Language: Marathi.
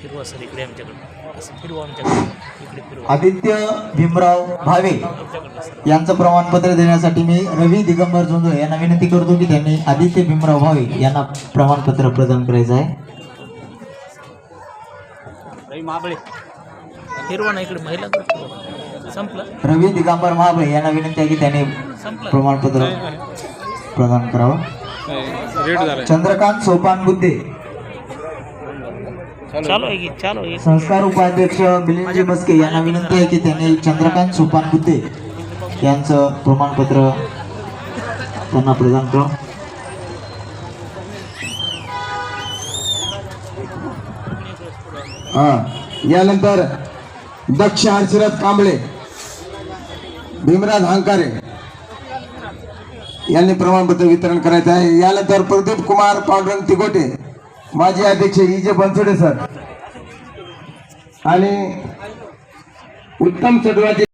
फिरवा सर इकडे आमच्याकडे असं फिरवा आमच्याकडे इकडे फिरवा. आदित्य भीमराव भावे यांचं प्रमाणपत्र देण्यासाठी मी रवी दिगंबर जोंधळे यांना विनंती करतो की त्यांनी आदित्य भीमराव भावे यांना प्रमाणपत्र प्रदान करायचं आहे. फिरवा ना इकडे महिला संपलं. रवी दिगंबर महाबळे यांना विनंती आहे की त्यांनी प्रमाणपत्र प्रदान करावं. चंद्रकांत सोपान बुद्धे. संस्कार उपाध्यक्ष मिलिंदजी मस्के यांना विनंती आहे की त्यांनी चंद्रकांत सोपान बुद्धे यांचं प्रमाणपत्र त्यांना प्रदान करावं. हा यानंतर दक्ष हर्षरथ कांबळे भीमराज हांकारे. यांनी प्रमाणपत्र वितरण करायचं आहे. यानंतर प्रदीप कुमार पांडुरंग तिकोटे माजी अध्यक्ष इजे बनसोडे सर आणि उत्तम चटवाचे